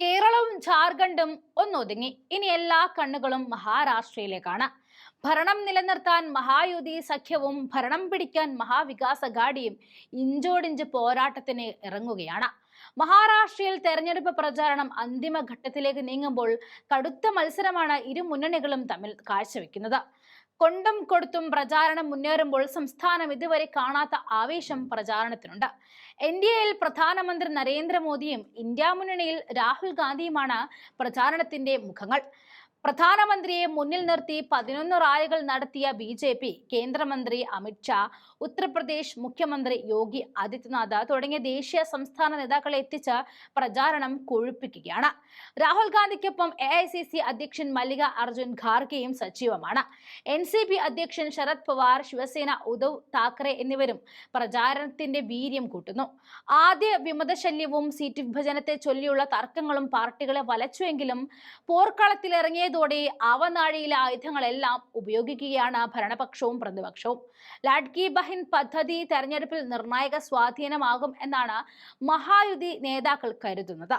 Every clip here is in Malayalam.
കേരളവും ജാർഖണ്ഡും ഒന്നൊതുങ്ങി. ഇനി എല്ലാ കണ്ണുകളും മഹാരാഷ്ട്രയിലേക്കാണ്. ഭരണം നിലനിർത്താൻ മഹായുതി സഖ്യവും ഭരണം പിടിക്കാൻ മഹാവികാസ് ഗാഡിയും ഇഞ്ചോടിഞ്ച് പോരാട്ടത്തിന് ഇറങ്ങുകയാണ്. മഹാരാഷ്ട്രയിൽ തെരഞ്ഞെടുപ്പ് പ്രചാരണം അന്തിമ ഘട്ടത്തിലേക്ക് നീങ്ങുമ്പോൾ കടുത്ത മത്സരമാണ് ഇരു മുന്നണികളും തമ്മിൽ കാഴ്ചവെക്കുന്നത്. കൊണ്ടും കൊടുത്തും പ്രചാരണം മുന്നേറുമ്പോൾ സംസ്ഥാനം ഇതുവരെ കാണാത്ത ആവേശം പ്രചാരണത്തിനുണ്ട്. എൻ ഡി എയിൽ പ്രധാനമന്ത്രി നരേന്ദ്രമോദിയും ഇന്ത്യ മുന്നണിയിൽ രാഹുൽ ഗാന്ധിയുമാണ് പ്രചാരണത്തിന്റെ മുഖങ്ങൾ. പ്രധാനമന്ത്രിയെ മുന്നിൽ നിർത്തി പതിനൊന്ന് റാലികൾ നടത്തിയ ബി ജെ പി കേന്ദ്രമന്ത്രി അമിത്ഷാ ഉത്തർപ്രദേശ് മുഖ്യമന്ത്രി യോഗി ആദിത്യനാഥ് തുടങ്ങിയ ദേശീയ സംസ്ഥാന നേതാക്കളെ എത്തിച്ച് പ്രചാരണം കൊഴുപ്പിക്കുകയാണ്. രാഹുൽ ഗാന്ധിക്കൊപ്പം എ ഐ സി സി അധ്യക്ഷൻ മല്ലിക അർജുൻ ഖാർഗെയും സജീവമാണ്. എൻ സി പി അധ്യക്ഷൻ ശരത് പവാർ ശിവസേന ഉദ്ധവ് താക്കറെ എന്നിവരും പ്രചാരണത്തിന്റെ വീര്യം കൂട്ടുന്നു. ആദ്യ വിമതശല്യവും സീറ്റ് വിഭജനത്തെ ചൊല്ലിയുള്ള തർക്കങ്ങളും പാർട്ടികളെ വലച്ചുവെങ്കിലും പോർക്കളത്തിലിറങ്ങിയതോടെ അവനാഴിയിലെ ആയുധങ്ങളെല്ലാം ഉപയോഗിക്കുകയാണ് ഭരണപക്ഷവും പ്രതിപക്ഷവും. ലാഡ്കി ബഹിൻ പദ്ധതി തെരഞ്ഞെടുപ്പിൽ നിർണായക സ്വാധീനമാകും എന്നാണ് മഹായുതി നേതാക്കൾ കരുതുന്നത്.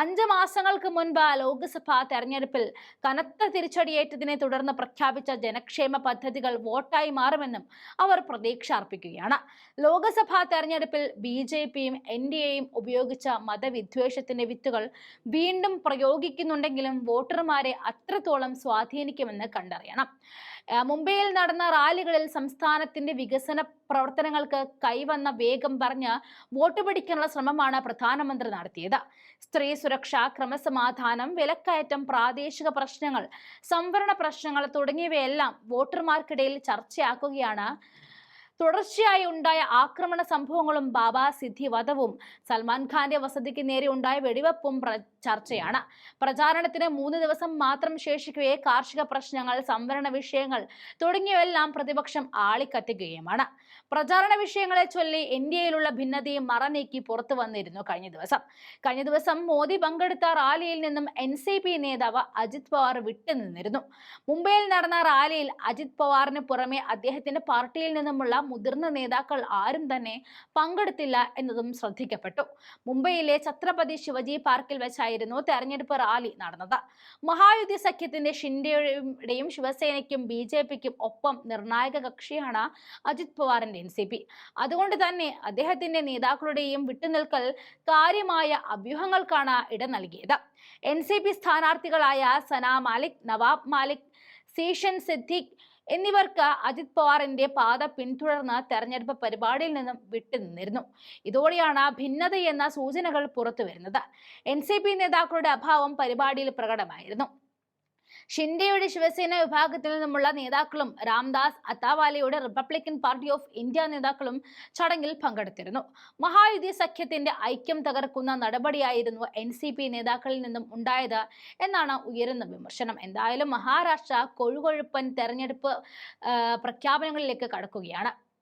അഞ്ച് മാസങ്ങൾക്ക് മുൻപ് ലോക്സഭാ തെരഞ്ഞെടുപ്പിൽ കനത്ത തിരിച്ചടിയേറ്റതിനെ തുടർന്ന് പ്രഖ്യാപിച്ച ജനക്ഷേമ പദ്ധതികൾ വോട്ടായി മാറുമെന്നും അവർ പ്രതീക്ഷ അർപ്പിക്കുകയാണ് ലോക്സഭാ തെരഞ്ഞെടുപ്പിൽ ബി ജെ പിയും എൻ ഡി എയും ഉപയോഗിച്ച മതവിദ്വേഷത്തിന്റെ വിത്തുകൾ വീണ്ടും പ്രയോഗിക്കുന്നുണ്ടെങ്കിലും വോട്ടർമാരെ അത്രത്തോളം സ്വാധീനിക്കുമെന്ന് കണ്ടറിയണം. മുംബൈയിൽ നടന്ന റാലികളിൽ സംസ്ഥാനത്തിന്റെ വികസന പ്രവർത്തനങ്ങൾക്ക് കൈവന്ന വേഗം പറഞ്ഞ് വോട്ട് പിടിക്കാനുള്ള ശ്രമമാണ് പ്രധാനമന്ത്രി നടത്തിയത്. സ്ത്രീ സുരക്ഷ ക്രമസമാധാനം വിലക്കയറ്റം പ്രാദേശിക പ്രശ്നങ്ങൾ സംവരണ പ്രശ്നങ്ങൾ തുടങ്ങിയവയെല്ലാം വോട്ടർമാർക്കിടയിൽ ചർച്ചയാക്കുകയാണ് തുടർച്ചയായി ഉണ്ടായ ആക്രമണ സംഭവങ്ങളും ബാബ സിദ്ധി വധവും സൽമാൻ ഖാന്റെ വസതിക്ക് നേരെ ഉണ്ടായ വെടിവെപ്പും ചർച്ചയാണ്. പ്രചാരണത്തിന് മൂന്ന് ദിവസം മാത്രം ശേഷിക്കുകയെ കാർഷിക പ്രശ്നങ്ങൾ സംവരണ വിഷയങ്ങൾ തുടങ്ങിയവയെല്ലാം പ്രതിപക്ഷം ആളിക്കത്തിക്കുകയുമാണ് പ്രചാരണ വിഷയങ്ങളെ ചൊല്ലി ഇന്ത്യയിലുള്ള ഭിന്നതയും മറനീക്കി പുറത്തു വന്നിരുന്നു കഴിഞ്ഞ ദിവസം. കഴിഞ്ഞ ദിവസം മോദി പങ്കെടുത്ത റാലിയിൽ നിന്നും എൻ സി പി നേതാവ് അജിത് പവാർ വിട്ടുനിന്നിരുന്നു മുംബൈയിൽ നടന്ന റാലിയിൽ അജിത് പവാറിന് പുറമെ അദ്ദേഹത്തിന്റെ പാർട്ടിയിൽ നിന്നുമുള്ള മുതിർന്ന നേതാക്കൾ ആരും തന്നെ പങ്കെടുത്തില്ല എന്നതും ശ്രദ്ധിക്കപ്പെട്ടു. മുംബൈയിലെ ഛത്രപതി ശിവജി പാർക്കിൽ വെച്ചായിരുന്നു തെരഞ്ഞെടുപ്പ് റാലി നടന്നത്. മഹായുതി സഖ്യത്തിന്റെ ഷിൻഡെയുടെയും ശിവസേനയ്ക്കും ബി ജെ പിക്കും ഒപ്പം നിർണായക കക്ഷിയാണ് അജിത് പവാറിന്റെ എൻ സി പി. അതുകൊണ്ട് തന്നെ അദ്ദേഹത്തിന്റെ നേതാക്കളുടെയും വിട്ടുനിൽക്കൽ കാര്യമായ അഭ്യൂഹങ്ങൾക്കാണ് ഇടം നൽകിയത്. എൻ സി പി സ്ഥാനാർത്ഥികളായ സന മാലിക് നവാബ് മാലിക് സീഷൻ സിദ്ദിഖ് എന്നിവർക്ക് അജിത് പവാറിന്റെ പാത പിന്തുടർന്ന് തെരഞ്ഞെടുപ്പ് പരിപാടിയിൽ നിന്നും വിട്ടുനിന്നിരുന്നു ഇതോടെയാണ് ഭിന്നതയെന്ന സൂചനകൾ പുറത്തു വരുന്നത് എൻ നേതാക്കളുടെ അഭാവം പരിപാടിയിൽ പ്രകടമായിരുന്നു. ഷിൻഡെയുടെ ശിവസേന വിഭാഗത്തിൽ നിന്നുമുള്ള നേതാക്കളും രാംദാസ് അത്താവാലയുടെ റിപ്പബ്ലിക്കൻ പാർട്ടി ഓഫ് ഇന്ത്യ നേതാക്കളും ചടങ്ങിൽ പങ്കെടുത്തിരുന്നു. മഹായുതി സഖ്യത്തിന്റെ ഐക്യം തകർക്കുന്ന നടപടിയായിരുന്നു എൻ നേതാക്കളിൽ നിന്നും ഉണ്ടായത് എന്നാണ് ഉയരുന്ന വിമർശനം. എന്തായാലും മഹാരാഷ്ട്ര കൊഴുകൊഴുപ്പൻ തെരഞ്ഞെടുപ്പ് പ്രഖ്യാപനങ്ങളിലേക്ക് കടക്കുകയാണ്.